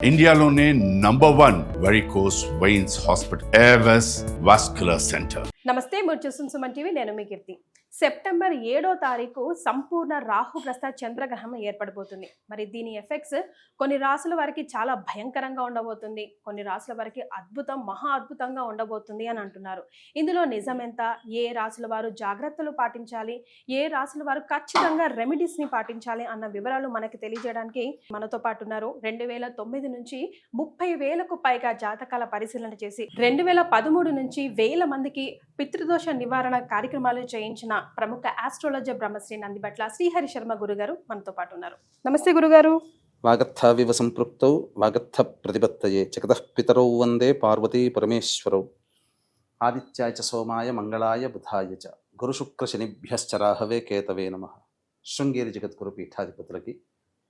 ఇండియాలోనే number one varicose veins hospital Avis vascular centre నమస్తే మీరు చూస్తున్న సుమన్ టీవీ నేను మీ కీర్తి. సెప్టెంబర్ ఏడో తారీఖు సంపూర్ణ రాహుగ్రస్త చంద్రగ్రహణం ఏర్పడబోతుంది. మరి దీని ఎఫెక్ట్స్ కొన్ని రాసుల వారికి చాలా భయంకరంగా ఉండబోతుంది. కొన్ని రాసుల వారికి అద్భుతం మహా అద్భుతంగా ఉండబోతుంది అని అంటున్నారు. ఇందులో నిజం ఎంత? ఏ రాసుల వారు జాగ్రత్తలు పాటించాలి? ఏ రాసుల వారు ఖచ్చితంగా రెమెడీస్ని పాటించాలి అన్న వివరాలు మనకి తెలియజేయడానికి మనతో పాటు ఉన్నారు. రెండు వేల తొమ్మిది నుంచి ముప్పై వేలకు పైగా జాతకాల పరిశీలన చేసి రెండు వేల పదమూడు నుంచి వేల మందికి పితృదోష నివారణ కార్యక్రమాలు చేయించిన ప్రముఖ ఆస్ట్రాలజర్ బ్రహ్మశ్రీ నందిబట్ల శ్రీహరి శర్మ గురుగారు మనతో పాటు ఉన్నారు. నమస్తే గురుగారు. వాగర్థావివ సంపృక్తౌ వాగర్థ ప్రతిపత్తయే జగతః పితరౌ వందే పార్వతీ పరమేశ్వరౌ. ఆదిత్యాయ చ సోమాయ మంగళాయ బుధాయ చ. గురుశుక్రశనిభ్యశ్చరాహవే కేతవే నమ. శృంగేరి జగద్గురు పీఠాధిపతులకి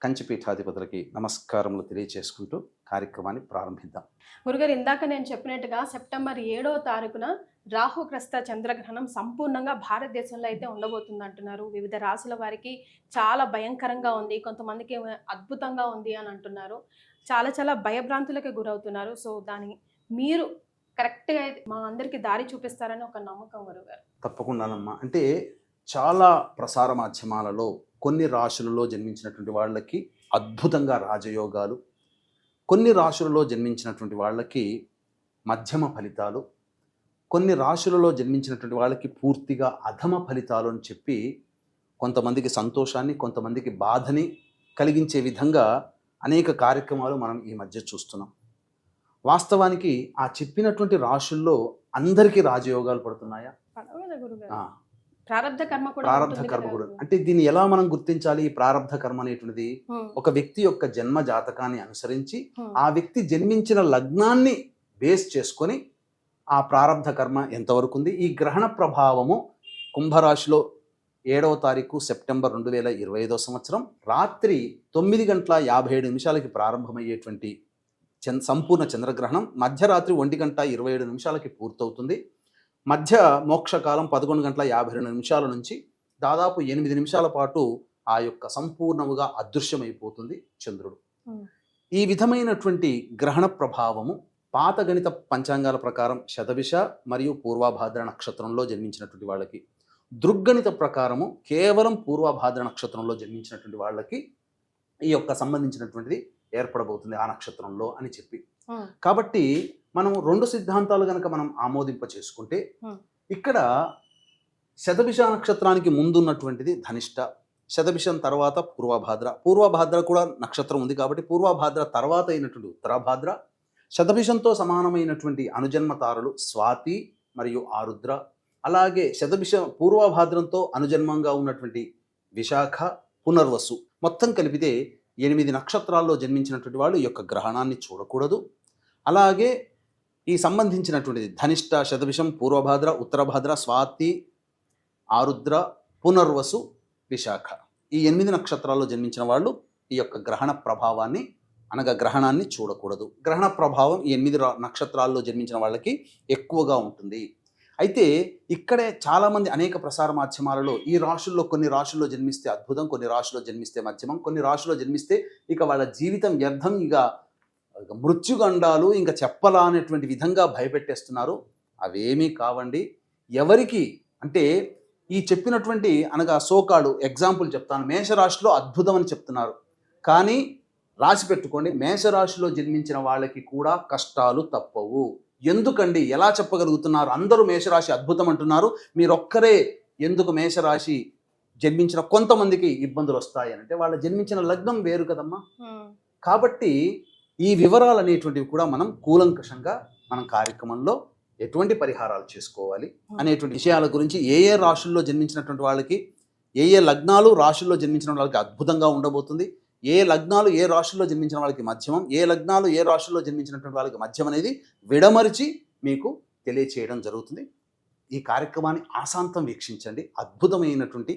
కంచి పీఠాధిపతులకి నమస్కారములు తెలియచేసుకుంటూ కార్యక్రమాన్ని ప్రారంభిద్దాం. గురుగారు ఇందాక నేను చెప్పినట్టుగా సెప్టెంబర్ ఏడో తారీఖున రాహుగ్రస్త చంద్రగ్రహణం సంపూర్ణంగా భారతదేశంలో అయితే ఉండబోతుంది అంటున్నారు వివిధ రాసుల వారికి చాలా భయంకరంగా ఉంది. కొంతమందికి అద్భుతంగా ఉంది అని అంటున్నారు. చాలా చాలా భయభ్రాంతులకు గురవుతున్నారు. సో దాని మీరు కరెక్ట్గా మా అందరికీ దారి చూపిస్తారని ఒక నమ్మకం గురుగారు తప్పకుండానమ్మా. అంటే చాలా ప్రసార మాధ్యమాలలో కొన్ని రాశులలో జన్మించినటువంటి వాళ్ళకి అద్భుతంగా రాజయోగాలు కొన్ని రాశులలో జన్మించినటువంటి వాళ్ళకి మధ్యమ ఫలితాలు కొన్ని రాశులలో జన్మించినటువంటి వాళ్ళకి పూర్తిగా అధమ ఫలితాలు అని చెప్పి కొంతమందికి సంతోషాన్ని కొంతమందికి బాధని కలిగించే విధంగా అనేక కార్యక్రమాలు మనం ఈ మధ్య చూస్తున్నాం. వాస్తవానికి ఆ చెప్పినటువంటి రాశుల్లో అందరికీ రాజయోగాలు పడుతున్నాయా? ప్రారంధ కర్మ కూడా ప్రారంధ కర్మ కూడా? అంటే దీన్ని ఎలా మనం గుర్తించాలి? ఈ ప్రారంధ కర్మ అనేటువంటిది ఒక వ్యక్తి యొక్క జన్మ జాతకాన్ని అనుసరించి. ఆ వ్యక్తి జన్మించిన లగ్నాన్ని బేస్ చేసుకొని ఆ ప్రారంధ కర్మ ఎంతవరకు ఉంది? ఈ గ్రహణ ప్రభావము కుంభరాశిలో ఏడవ తారీఖు సెప్టెంబర్ రెండు వేల ఇరవై ఐదో సంవత్సరం రాత్రి తొమ్మిది గంటల యాభై ఏడు నిమిషాలకి ప్రారంభమయ్యేటువంటి చంద్ సంపూర్ణ చంద్రగ్రహణం మధ్యరాత్రి ఒంటి గంట ఇరవై ఏడు నిమిషాలకి పూర్తవుతుంది. మధ్య మోక్షకాలం పదకొండు గంటల యాభై రెండు నిమిషాల నుంచి దాదాపు ఎనిమిది నిమిషాల పాటు ఆ యొక్క సంపూర్ణముగా అదృశ్యమైపోతుంది చంద్రుడు. ఈ విధమైనటువంటి గ్రహణ ప్రభావము పాత గణిత పంచాంగాల ప్రకారం శతభిష మరియు పూర్వభాద్ర నక్షత్రంలో జన్మించినటువంటి వాళ్ళకి దృగ్గణిత ప్రకారము కేవలం పూర్వభాద్ర నక్షత్రంలో జన్మించినటువంటి వాళ్ళకి ఈ యొక్క సంబంధించినటువంటిది ఏర్పడబోతుంది ఆ నక్షత్రంలో అని చెప్పి. కాబట్టి మనం రెండు సిద్ధాంతాలు కనుక మనం ఆమోదింప చేసుకుంటే. ఇక్కడ శతభిష నక్షత్రానికి ముందున్నటువంటిది ధనిష్ట శతభిషం తర్వాత పూర్వభాద్ర పూర్వభాద్ర కూడా నక్షత్రం ఉంది కాబట్టి పూర్వభాద్ర తర్వాత అయినటువంటి ఉత్తరాభాద్ర శతభిషంతో సమానమైనటువంటి అనుజన్మ తారలు స్వాతి మరియు ఆరుద్ర అలాగే శతభిష పూర్వభాద్రంతో అనుజన్మంగా ఉన్నటువంటి విశాఖ పునర్వసు మొత్తం కలిపితే ఎనిమిది నక్షత్రాల్లో జన్మించినటువంటి వాళ్ళు యొక్క గ్రహణాన్ని చూడకూడదు అలాగే ఈ సంబంధించినటువంటిది ధనిష్ట శతభిషం పూర్వభాద్ర ఉత్తరభాద్ర స్వాతి ఆరుద్ర పునర్వసు విశాఖ. ఈ ఎనిమిది నక్షత్రాల్లో జన్మించిన వాళ్ళు ఈ యొక్క గ్రహణ ప్రభావాన్ని అనగా గ్రహణాన్ని చూడకూడదు. గ్రహణ ప్రభావం ఈ ఎనిమిది రా- నక్షత్రాల్లో జన్మించిన వాళ్ళకి ఎక్కువగా ఉంటుంది. అయితే ఇక్కడే చాలామంది అనేక ప్రసార మాధ్యమాలలో ఈ రాశుల్లో కొన్ని రాశుల్లో జన్మిస్తే అద్భుతం కొన్ని రాశుల్లో జన్మిస్తే మధ్యమం కొన్ని రాశుల్లో జన్మిస్తే ఇక వాళ్ళ జీవితం వ్యర్థం ఇక మృత్యుగండాలు ఇంకా చెప్పలా అనేటువంటి విధంగా భయపెట్టేస్తున్నారు. అవేమీ కావండి. ఎవరికి? అంటే ఈ చెప్పినటువంటి అనగా సోకాడు ఎగ్జాంపుల్ చెప్తాను. మేషరాశిలో అద్భుతం అని చెప్తున్నారు. కానీ రాసి పెట్టుకోండి. మేషరాశిలో జన్మించిన వాళ్ళకి కూడా కష్టాలు తప్పవు. ఎందుకండి? ఎలా చెప్పగలుగుతున్నారు? అందరూ మేషరాశి అద్భుతం అంటున్నారు మీరొక్కరే ఎందుకు మేషరాశి జన్మించిన కొంతమందికి ఇబ్బందులు వస్తాయి అంటే వాళ్ళ జన్మించిన లగ్నం వేరు కదమ్మా. కాబట్టి ఈ వివరాలు అనేటువంటివి కూడా మనం కూలంకషంగా మనం కార్యక్రమంలో ఎటువంటి పరిహారాలు చేసుకోవాలి అనేటువంటి విషయాల గురించి ఏ ఏ రాశుల్లో జన్మించినటువంటి వాళ్ళకి ఏ ఏ లగ్నాలు రాశుల్లో జన్మించిన వాళ్ళకి అద్భుతంగా ఉండబోతుంది ఏ లగ్నాలు ఏ రాశుల్లో జన్మించిన వాళ్ళకి మధ్యమం ఏ లగ్నాలు ఏ రాశుల్లో జన్మించినటువంటి వాళ్ళకి మధ్యం అనేది విడమరిచి మీకు తెలియచేయడం జరుగుతుంది. ఈ కార్యక్రమాన్ని ఆశాంతం వీక్షించండి. అద్భుతమైనటువంటి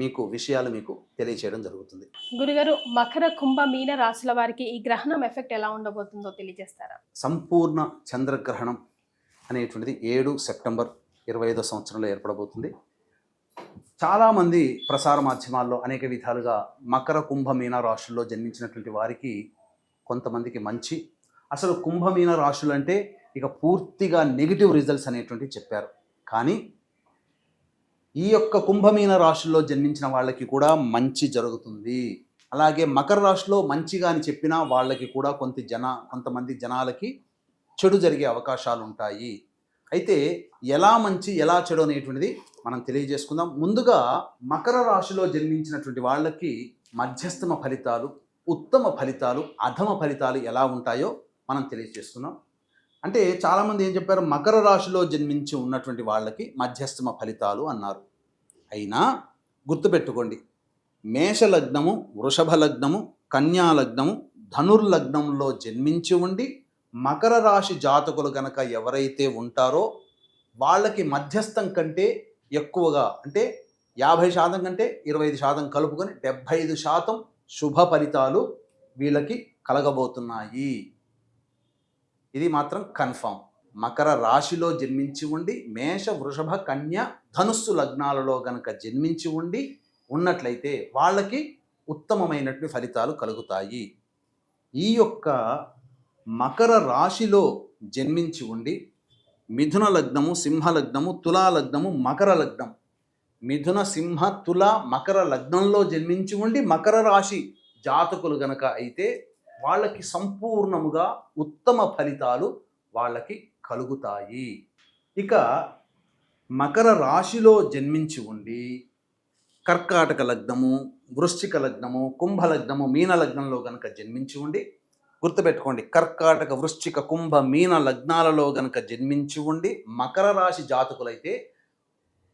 మీకు విషయాలు మీకు తెలియచేయడం జరుగుతుంది. గురుగారు మకర కుంభ మీన రాశుల వారికి ఈ గ్రహణం ఎఫెక్ట్ ఎలా ఉండబోతుందో తెలియజేస్తారా? సంపూర్ణ చంద్రగ్రహణం అనేటువంటిది ఏడు సెప్టెంబర్ ఇరవై ఐదో సంవత్సరంలో ఏర్పడబోతుంది. చాలామంది ప్రసార మాధ్యమాల్లో అనేక విధాలుగా మకర కుంభ మీన రాశుల్లో జన్మించినటువంటి వారికి కొంతమందికి మంచి అసలు కుంభమీన రాశులు అంటే ఇక పూర్తిగా నెగిటివ్ రిజల్ట్స్ అనేటువంటివి చెప్పారు. కానీ ఈ యొక్క కుంభమీన రాశుల్లో జన్మించిన వాళ్ళకి కూడా మంచి జరుగుతుంది. అలాగే మకర రాశిలో మంచిగా అని చెప్పినా వాళ్ళకి కూడా కొంత జన కొంతమంది జనాలకి చెడు జరిగే అవకాశాలు ఉంటాయి. అయితే ఎలా మంచి ఎలా చెడు అనేటువంటిది మనం తెలియజేసుకుందాం. ముందుగా మకర రాశిలో జన్మించినటువంటి వాళ్ళకి మధ్యస్థమ ఫలితాలు ఉత్తమ ఫలితాలు అధమ ఫలితాలు ఎలా ఉంటాయో మనం తెలియజేసుకుందాం. అంటే చాలామంది ఏం చెప్పారు? మకర రాశిలో జన్మించి ఉన్నటువంటి వాళ్ళకి మధ్యస్థమ ఫలితాలు అన్నారు. అయినా గుర్తుపెట్టుకోండి. మేష లగ్నము వృషభ లగ్నము కన్యా లగ్నము ధనుర్లగ్నంలో జన్మించి ఉండి మకర రాశి జాతకులు కనుక ఎవరైతే ఉంటారో వాళ్ళకి మధ్యస్థం కంటే ఎక్కువగా అంటే యాభై శాతం కంటే ఇరవై ఐదు శాతం కలుపుకొని డెబ్భై ఐదు శాతం శుభ ఫలితాలు వీళ్ళకి కలగబోతున్నాయి. ఇది మాత్రం కన్ఫామ్. మకర రాశిలో జన్మించి ఉండి మేష వృషభ కన్య ధనుస్సు లగ్నాలలో గనక జన్మించి ఉండి ఉన్నట్లయితే వాళ్ళకి ఉత్తమమైనటువంటి ఫలితాలు కలుగుతాయి. ఈ యొక్క మకర రాశిలో జన్మించి ఉండి మిథున లగ్నము సింహ లగ్నము తులా లగ్నము మకర లగ్నం. మిథున సింహ తుల మకర లగ్నంలో జన్మించి ఉండి మకర రాశి జాతకులు గనక అయితే వాళ్ళకి సంపూర్ణముగా ఉత్తమ ఫలితాలు వాళ్ళకి కలుగుతాయి. ఇక మకర రాశిలో జన్మించి ఉండి కర్కాటక లగ్నము వృశ్చిక లగ్నము కుంభ లగ్నము మీన లగ్నంలో కనుక జన్మించి ఉండి గుర్తుపెట్టుకోండి కర్కాటక వృశ్చిక కుంభ మీన లగ్నాలలో గనక జన్మించి ఉండి మకర రాశి జాతకులైతే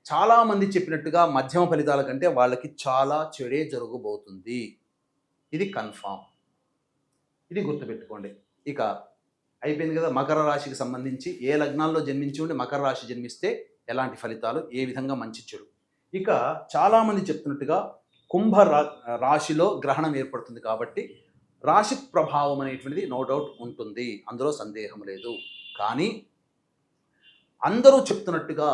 చాలామంది చెప్పినట్టుగా మధ్యమ ఫలితాల కంటే వాళ్ళకి చాలా చెడే జరగబోతుంది. ఇది కన్ఫామ్. ఇది గుర్తుపెట్టుకోండి. ఇక అయిపోయింది కదా మకర రాశికి సంబంధించి ఏ లగ్నాల్లో జన్మించి ఉండి మకర రాశి జన్మిస్తే ఎలాంటి ఫలితాలు? ఏ విధంగా మంచి చెడు? ఇక చాలామంది చెప్తున్నట్టుగా కుంభ రా రాశిలో గ్రహణం ఏర్పడుతుంది కాబట్టి రాశి ప్రభావం అనేటువంటిది నో డౌట్ ఉంటుంది. అందులో సందేహం లేదు. కానీ అందరూ చెప్తున్నట్టుగా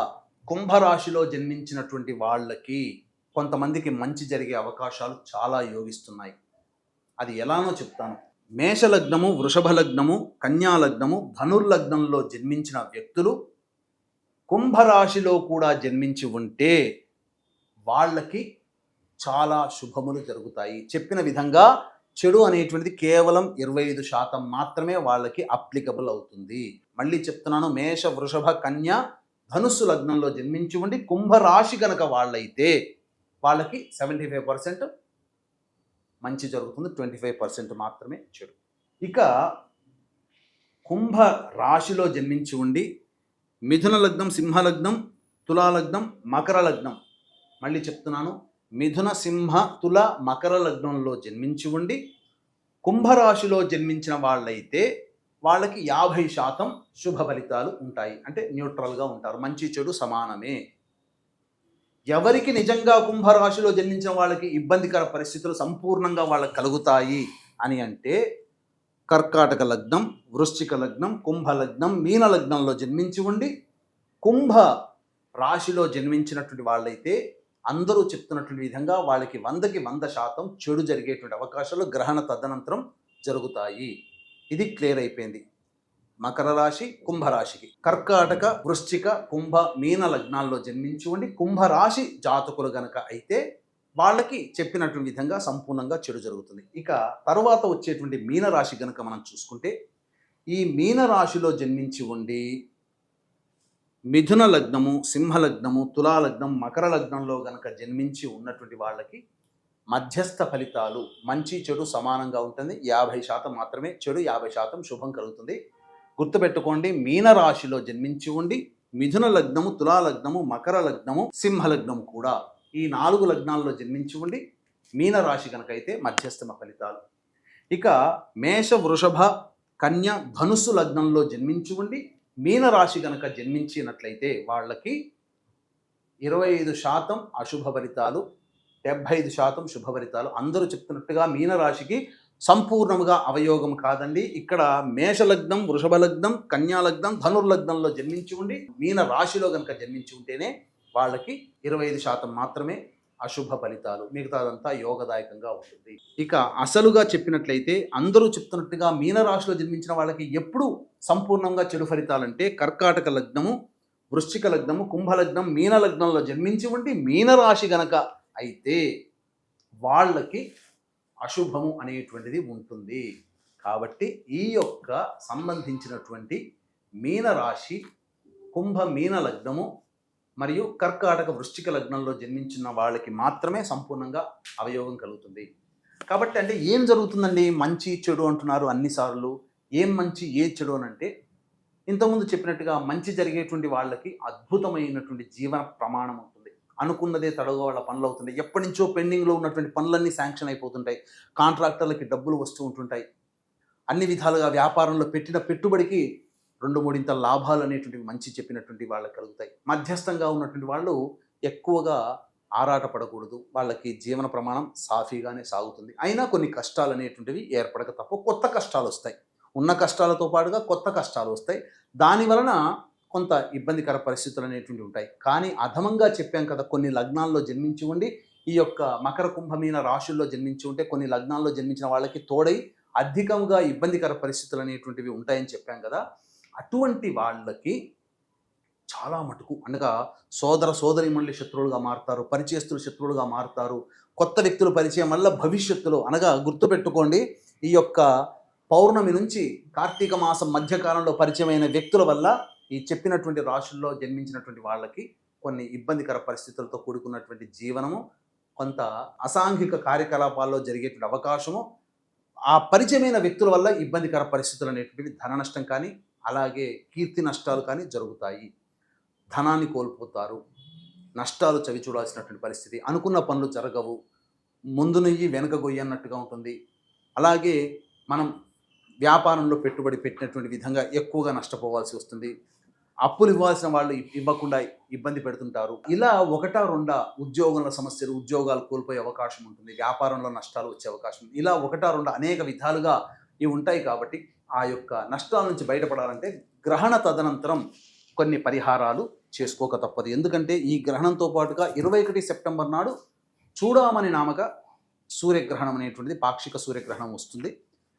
కుంభరాశిలో జన్మించినటువంటి వాళ్ళకి కొంతమందికి మంచి జరిగే అవకాశాలు చాలా యోగిస్తున్నాయి. అది ఎలానో చెప్తాను. మేషలగ్నము వృషభ లగ్నము కన్యా లగ్నము ధనుర్లగ్నంలో జన్మించిన వ్యక్తులు కుంభరాశిలో కూడా జన్మించి ఉంటే వాళ్ళకి చాలా శుభములు జరుగుతాయి. చెప్పిన విధంగా చెడు అనేటువంటిది కేవలం ఇరవై ఐదు శాతం మాత్రమే వాళ్ళకి అప్లికబుల్ అవుతుంది. మళ్ళీ చెప్తున్నాను మేష వృషభ కన్య ధనుస్సు లగ్నంలో జన్మించి ఉండి కుంభరాశి గనక వాళ్ళైతే వాళ్ళకి సెవెంటీ ఫైవ్ పర్సెంట్ మంచి జరుగుతుంది ట్వంటీ ఫైవ్ పర్సెంట్ మాత్రమే చెడు. ఇక కుంభ రాశిలో జన్మించి ఉండి మిథున లగ్నం సింహ లగ్నం లగ్నం మకర లగ్నం. మళ్ళీ చెప్తున్నాను. మిథున సింహ తుల మకర లగ్నంలో జన్మించి ఉండి కుంభరాశిలో జన్మించిన వాళ్ళైతే వాళ్ళకి యాభై శాతం శుభ ఫలితాలు ఉంటాయి. అంటే న్యూట్రల్గా ఉంటారు. మంచి చెడు సమానమే. ఎవరికి నిజంగా కుంభరాశిలో జన్మించిన వాళ్ళకి ఇబ్బందికర పరిస్థితులు సంపూర్ణంగా వాళ్ళకి కలుగుతాయి అని అంటే కర్కాటక లగ్నం వృశ్చిక లగ్నం కుంభ లగ్నం మీన లగ్నంలో జన్మించి ఉండి కుంభ రాశిలో జన్మించినటువంటి వాళ్ళైతే అందరూ చెప్తున్నటువంటి విధంగా వాళ్ళకి వందకి వంద శాతం చెడు జరిగేటువంటి అవకాశాలు గ్రహణ తదనంతరం జరుగుతాయి. ఇది క్లియర్ అయిపోయింది. మకర రాశి కుంభరాశికి కర్కాటక వృశ్చిక కుంభ మీన లగ్నాల్లో జన్మించి ఉండి కుంభరాశి జాతకులు గనక అయితే వాళ్ళకి చెప్పినటువంటి విధంగా సంపూర్ణంగా చెడు జరుగుతుంది. ఇక తర్వాత వచ్చేటువంటి మీనరాశి కనుక మనం చూసుకుంటే ఈ మీనరాశిలో జన్మించి ఉండి మిథున లగ్నము సింహలగ్నము తులాలగ్నం మకర లగ్నంలో గనక జన్మించి ఉన్నటువంటి వాళ్ళకి మధ్యస్థ ఫలితాలు మంచి చెడు సమానంగా ఉంటుంది. యాభై శాతం మాత్రమే చెడు యాభై శాతం శుభం కలుగుతుంది. గుర్తుపెట్టుకోండి మీనరాశిలో జన్మించి ఉండి మిథున లగ్నము తులాలగ్నము మకర లగ్నము సింహలగ్నము కూడా ఈ నాలుగు లగ్నాల్లో జన్మించి ఉండి మీనరాశి కనుకైతే కనుక అయితే మధ్యస్థమ ఫలితాలు. ఇక మేష వృషభ కన్య ధనుసు లగ్నంలో జన్మించి ఉండి మీనరాశి కనుక జన్మించినట్లయితే వాళ్ళకి ఇరవై ఐదు శాతం అశుభ ఫలితాలు డెబ్భై ఐదు శాతం శుభ ఫలితాలు. అందరూ చెప్తున్నట్టుగా మీనరాశికి సంపూర్ణముగా అవయోగం కాదండి. ఇక్కడ మేషలగ్నం వృషభ లగ్నం కన్యా లగ్నం ధనుర్లగ్నంలో జన్మించి ఉండి మీన రాశిలో కనుక జన్మించి ఉంటేనే వాళ్ళకి ఇరవై ఐదు శాతం మాత్రమే అశుభ ఫలితాలు. మిగతాదంతా యోగదాయకంగా ఉంటుంది. ఇక అసలుగా చెప్పినట్లయితే అందరూ చెప్తున్నట్టుగా మీనరాశిలో జన్మించిన వాళ్ళకి ఎప్పుడు సంపూర్ణంగా చెడు ఫలితాలంటే కర్కాటక లగ్నము వృశ్చిక లగ్నము కుంభలగ్నం మీన లగ్నంలో జన్మించి ఉండి మీనరాశి గనక అయితే వాళ్ళకి అశుభము అనేటువంటిది ఉంటుంది. కాబట్టి ఈ యొక్క సంబంధించినటువంటి మీనరాశి కుంభ మీన లగ్నము మరియు కర్కాటక వృశ్చిక లగ్నంలో జన్మించిన వాళ్ళకి మాత్రమే సంపూర్ణంగా అవయోగం కలుగుతుంది. కాబట్టి అంటే ఏం జరుగుతుందండి? మంచి చెడు అంటున్నారు అన్నిసార్లు. ఏం మంచి ఏ చెడు అని అంటే ఇంతకుముందు చెప్పినట్టుగా మంచి జరిగేటువంటి వాళ్ళకి అద్భుతమైనటువంటి జీవన ప్రమాణం ఉంటుంది. అనుకున్నదే తడవుగా వాళ్ళ పనులు అవుతుంటాయి. ఎప్పటి నుంచో పెండింగ్లో ఉన్నటువంటి పనులన్నీ శాంక్షన్ అయిపోతుంటాయి. కాంట్రాక్టర్లకి డబ్బులు వస్తూ ఉంటుంటాయి. అన్ని విధాలుగా వ్యాపారంలో పెట్టిన పెట్టుబడికి రెండు మూడింత లాభాలు అనేటువంటివి మంచి చెప్పినటువంటి వాళ్ళకి కలుగుతాయి. మధ్యస్థంగా ఉన్నటువంటి వాళ్ళు ఎక్కువగా ఆరాట పడకూడదు వాళ్ళకి జీవన ప్రమాణం సాఫీగానే సాగుతుంది. అయినా కొన్ని కష్టాలు అనేటువంటివి ఏర్పడక తప్ప కొత్త కష్టాలు వస్తాయి ఉన్న కష్టాలతో పాటుగా కొత్త కష్టాలు వస్తాయి దాని వలన కొంత ఇబ్బందికర పరిస్థితులు అనేటువంటివి ఉంటాయి. కానీ అధమంగా చెప్పాం కదా కొన్ని లగ్నాల్లో జన్మించి ఉండి ఈ యొక్క మకర కుంభమీన రాశుల్లో జన్మించి ఉంటే కొన్ని లగ్నాల్లో జన్మించిన వాళ్ళకి తోడై అధికంగా ఇబ్బందికర పరిస్థితులు అనేటువంటివి ఉంటాయని చెప్పాం కదా అటువంటి వాళ్ళకి చాలా మటుకు అనగా సోదర సోదరిమణులు శత్రువులుగా మారుతారు పరిచయస్తులు శత్రువులుగా మారుతారు కొత్త వ్యక్తులు పరిచయం వల్ల భవిష్యత్తులో అనగా గుర్తుపెట్టుకోండి ఈ యొక్క పౌర్ణమి నుంచి కార్తీక మాసం మధ్యకాలంలో పరిచయమైన వ్యక్తుల వల్ల ఈ చెప్పినటువంటి రాశుల్లో జన్మించినటువంటి వాళ్ళకి కొన్ని ఇబ్బందికర పరిస్థితులతో కూడుకున్నటువంటి జీవనము కొంత అసాంఘిక కార్యకలాపాల్లో జరిగేటువంటి అవకాశము ఆ పరిచయమైన వ్యక్తుల వల్ల ఇబ్బందికర పరిస్థితులు అనేటువంటివి ధన నష్టం కానీ అలాగే కీర్తి నష్టాలు కానీ జరుగుతాయి. ధనాన్ని కోల్పోతారు. నష్టాలు చవి చూడాల్సినటువంటి పరిస్థితి. అనుకున్న పనులు జరగవు. ముందు నెయ్యి వెనక గొయ్యన్నట్టుగా ఉంటుంది. అలాగే మనం వ్యాపారంలో పెట్టుబడి పెట్టినటువంటి విధంగా ఎక్కువగా నష్టపోవాల్సి వస్తుంది. అప్పులు ఇవ్వాల్సిన వాళ్ళు ఇవ్వకుండా ఇబ్బంది పెడుతుంటారు. ఇలా ఒకటా రెండా ఉద్యోగుల సమస్యలు ఉద్యోగాలు కోల్పోయే అవకాశం ఉంటుంది. వ్యాపారంలో నష్టాలు వచ్చే అవకాశం ఇలా ఒకటా రెండా అనేక విధాలుగా ఇవి ఉంటాయి కాబట్టి ఆ యొక్క నష్టాల నుంచి బయటపడాలంటే గ్రహణ తదనంతరం కొన్ని పరిహారాలు చేసుకోక తప్పదు. ఎందుకంటే ఈ గ్రహణంతో పాటుగా ఇరవై ఒకటి సెప్టెంబర్ నాడు చూడామని నామక సూర్యగ్రహణం అనేటువంటిది పాక్షిక సూర్యగ్రహణం వస్తుంది.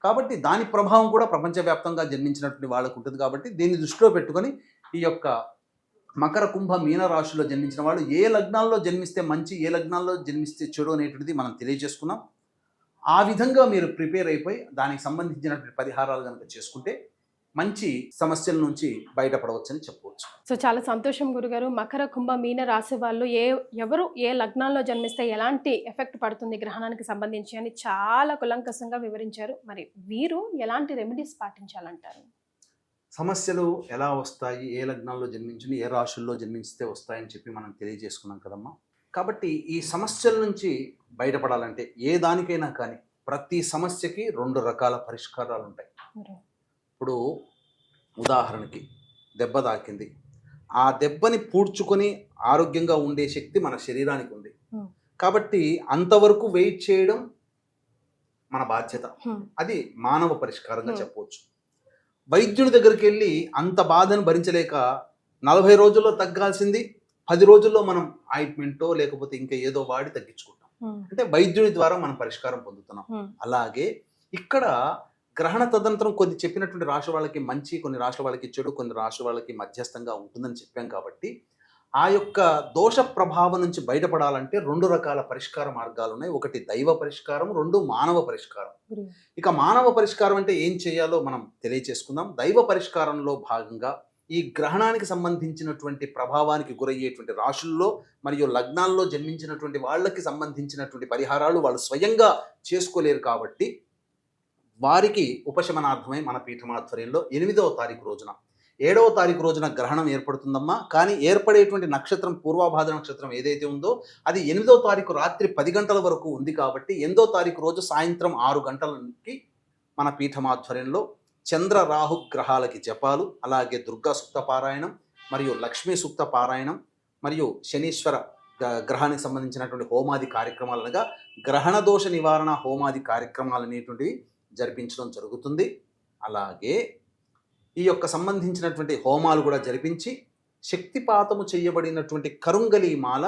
కాబట్టి దాని ప్రభావం కూడా ప్రపంచవ్యాప్తంగా జన్మించినటువంటి వాళ్ళకు ఉంటుంది కాబట్టి దీన్ని దృష్టిలో పెట్టుకొని ఈ యొక్క మకర కుంభ మీన రాశిలో జన్మించిన వాళ్ళు ఏ లగ్నాల్లో జన్మిస్తే మంచి ఏ లగ్నాల్లో జన్మిస్తే చెడు అనేటువంటిది మనం తెలియజేసుకున్నాం. ఆ విధంగా మీరు ప్రిపేర్ అయిపోయి దానికి సంబంధించినటువంటి పరిహారాలు కనుక చేసుకుంటే మంచి సమస్యల నుంచి బయటపడవచ్చని చెప్పవచ్చు. సో చాలా సంతోషం గురుగారు. మకర కుంభ మీన రాశి వాళ్ళు ఏ ఎవరు ఏ లగ్నాల్లో జన్మిస్తే ఎలాంటి ఎఫెక్ట్ పడుతుంది గ్రహణానికి సంబంధించి అని చాలా కులంకసంగా వివరించారు. మరి వీరు ఎలాంటి రెమెడీస్ పాటించాలంటారు? సమస్యలు ఎలా వస్తాయి? ఏ లగ్నాల్లో జన్మించి ఏ రాశుల్లో జన్మిస్తే వస్తాయని చెప్పి మనం తెలియజేసుకున్నాం కదమ్మా. కాబట్టి ఈ సమస్యల నుంచి బయటపడాలంటే ఏ దానికైనా కానీ ప్రతి సమస్యకి రెండు రకాల పరిష్కారాలు ఉంటాయి ఇప్పుడు ఉదాహరణకి దెబ్బ తాకింది ఆ దెబ్బని పూడ్చుకొని ఆరోగ్యంగా ఉండే శక్తి మన శరీరానికి ఉంది. కాబట్టి అంతవరకు వెయిట్ చేయడం మన బాధ్యత. అది మానవ పరిష్కారంగా. చెప్పవచ్చు వైద్యుడి దగ్గరికి వెళ్ళి అంత బాధను భరించలేక నలభై రోజుల్లో తగ్గాల్సింది పది రోజుల్లో మనం ఆయింట్మెంటో లేకపోతే ఇంకా ఏదో వాడి తగ్గించుకుంటాం. అంటే వైద్యుడి ద్వారా మనం పరిష్కారం పొందుతున్నాం. అలాగే ఇక్కడ గ్రహణ తదనంతరం కొన్ని చెప్పినటువంటి రాశి వాళ్ళకి మంచి కొన్ని రాశుల వాళ్ళకి చెడు కొన్ని రాశుల వాళ్ళకి మధ్యస్థంగా ఉంటుందని చెప్పాం కాబట్టి ఆ యొక్క దోష ప్రభావం నుంచి బయటపడాలంటే రెండు రకాల పరిష్కార మార్గాలు ఉన్నాయి ఒకటి దైవ పరిష్కారం రెండు మానవ పరిష్కారం. ఇక మానవ పరిష్కారం అంటే ఏం చేయాలో మనం తెలియచేసుకుందాం దైవ పరిష్కారంలో భాగంగా ఈ గ్రహణానికి సంబంధించినటువంటి ప్రభావానికి గురయ్యేటువంటి రాశుల్లో మరియు లగ్నాల్లో జన్మించినటువంటి వాళ్ళకి సంబంధించినటువంటి పరిహారాలు వాళ్ళు స్వయంగా చేసుకోలేరు కాబట్టి వారికి ఉపశమనార్థమై మన పీఠమాధ్వర్యంలో ఎనిమిదవ తారీఖు రోజున ఏడవ తారీఖు రోజున గ్రహణం ఏర్పడుతుందమ్మా. కానీ ఏర్పడేటువంటి నక్షత్రం పూర్వభాద్ర నక్షత్రం ఏదైతే ఉందో అది ఎనిమిదో తారీఖు రాత్రి పది గంటల వరకు ఉంది కాబట్టి ఎనిమిదో తారీఖు రోజు సాయంత్రం ఆరు గంటలకి మన పీఠమాధ్వర్యంలో చంద్ర రాహు గ్రహాలకి జపాలు అలాగే దుర్గా సుప్త పారాయణం మరియు లక్ష్మీ సుప్త పారాయణం మరియు శనీశ్వర గ- గ్రహానికి సంబంధించినటువంటి హోమాది కార్యక్రమాలు అనగా గ్రహణ దోష నివారణ హోమాది కార్యక్రమాలు అనేటువంటివి జరిపించడం జరుగుతుంది. అలాగే ఈ యొక్క సంబంధించినటువంటి హోమాలు కూడా జరిపించి శక్తిపాతము చేయబడినటువంటి కరుంగలి మాల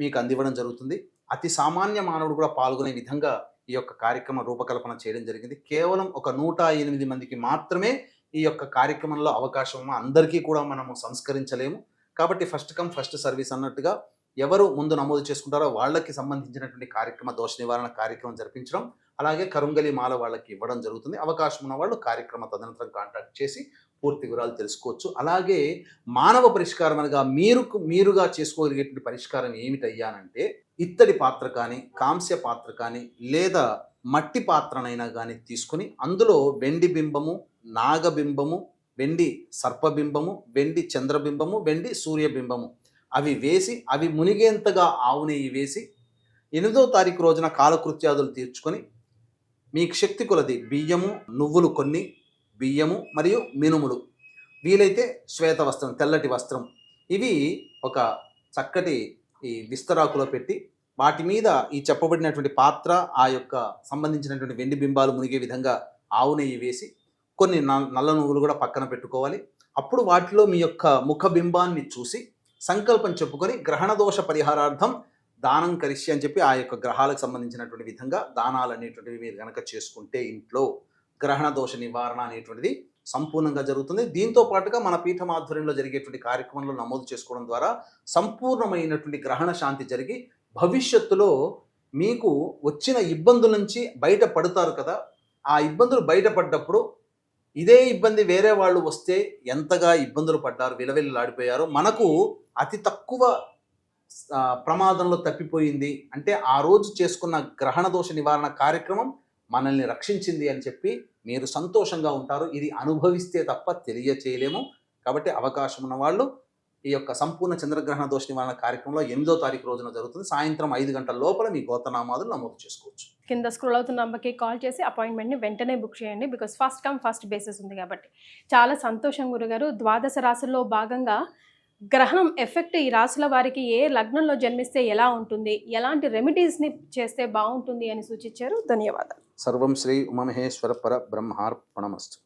మీకు అందివ్వడం జరుగుతుంది. అతి సామాన్య మానవుడు కూడా పాల్గొనే విధంగా ఈ యొక్క కార్యక్రమ రూపకల్పన చేయడం జరిగింది. కేవలం ఒక నూట ఎనిమిది మందికి మాత్రమే ఈ యొక్క కార్యక్రమంలో అవకాశం అందరికీ కూడా మనము సంస్కరించలేము. కాబట్టి ఫస్ట్ కమ్ ఫస్ట్ సర్వీస్ అన్నట్టుగా ఎవరు ముందు నమోదు చేసుకుంటారో వాళ్ళకి సంబంధించినటువంటి కార్యక్రమ దోష నివారణ కార్యక్రమం జరిపించడం అలాగే కరుంగలి మాల వాళ్ళకి ఇవ్వడం జరుగుతుంది. అవకాశం ఉన్న వాళ్ళు కార్యక్రమ తదనంతరం కాంటాక్ట్ చేసి పూర్తి వివరాలు తెలుసుకోవచ్చు. అలాగే మానవ పరిష్కారం అనగా మీరు మీరుగా చేసుకోగలిగేటువంటి పరిష్కారం ఏమిటయ్యానంటే ఇత్తడి పాత్ర కానీ కాంస్య పాత్ర కానీ లేదా మట్టి పాత్రనైనా కానీ తీసుకుని అందులో వెండి బింబము నాగబింబము వెండి సర్పబింబము వెండి చంద్రబింబము వెండి సూర్యబింబము అవి వేసి అవి మునిగేంతగా ఆవు నెయ్యి వేసి ఎనిమిదో తారీఖు రోజున కాలకృత్యాదులు తీర్చుకొని మీకు శక్తి కొలది బియ్యము నువ్వులు కొన్ని బియ్యము మరియు మినుములు. వీలైతే శ్వేత వస్త్రం తెల్లటి వస్త్రం. ఇవి ఒక చక్కటి ఈ విస్తరాకులో పెట్టి వాటి మీద ఈ చెప్పబడినటువంటి పాత్ర ఆ యొక్క సంబంధించినటువంటి వెండి బింబాలు మునిగే విధంగా ఆవు నెయ్యి వేసి కొన్ని నల్ల నువ్వులు కూడా పక్కన పెట్టుకోవాలి. అప్పుడు వాటిలో మీ యొక్క ముఖ బింబాన్ని చూసి సంకల్పం చెప్పుకొని గ్రహణ దోష పరిహారార్థం దానం కరిష్య అని చెప్పి ఆ యొక్క గ్రహాలకు సంబంధించినటువంటి విధంగా దానాలు అనేటువంటివి మీరు కనుక చేసుకుంటే ఇంట్లో గ్రహణ దోష నివారణ అనేటువంటిది సంపూర్ణంగా జరుగుతుంది. దీంతో పాటుగా మన పీఠం ఆధ్వర్యంలో జరిగేటువంటి కార్యక్రమంలో నమోదు చేసుకోవడం ద్వారా సంపూర్ణమైనటువంటి గ్రహణ శాంతి జరిగి భవిష్యత్తులో మీకు వచ్చిన ఇబ్బందుల నుంచి బయటపడతారు కదా. ఆ ఇబ్బందులు బయటపడ్డప్పుడు ఇదే ఇబ్బంది వేరే వాళ్ళు వస్తే ఎంతగా ఇబ్బందులు పడ్డారు విలవిల్లాడిపోయారు. మనకు అతి తక్కువ ప్రమాదంలో తప్పిపోయింది. అంటే ఆ రోజు చేసుకున్న గ్రహణ దోష నివారణ కార్యక్రమం మనల్ని రక్షించింది అని చెప్పి మీరు సంతోషంగా ఉంటారు. ఇది అనుభవిస్తే తప్ప తెలియచేయలేము. కాబట్టి అవకాశం ఉన్న వాళ్ళు ఈ యొక్క సంపూర్ణ చంద్రగ్రహణ దోష నివారణ కార్యక్రమంలో ఎనిమిదో తారీఖు రోజున జరుగుతుంది. సాయంత్రం ఐదు గంటల లోపల మీ గోతనామాదులు నమోదు చేసుకోవచ్చు. కింద స్క్రోల్ అవుతున్న నంబర్కి కాల్ చేసి అపాయింట్మెంట్ని వెంటనే బుక్ చేయండి. Because first come first basis ఉంది కాబట్టి. చాలా సంతోషం గురుగారు. ద్వాదశ రాశుల్లో భాగంగా గ్రహణం ఎఫెక్ట్ ఈ రాశుల వారికి ఏ లగ్నంలో జన్మిస్తే ఎలా ఉంటుంది? ఎలాంటి రెమెడీస్ని చేస్తే బాగుంటుంది అని సూచించారు. ధన్యవాదాలు. సర్వం శ్రీ ఉమమహేశ్వర పర బ్రహ్మార్పణమస్తు.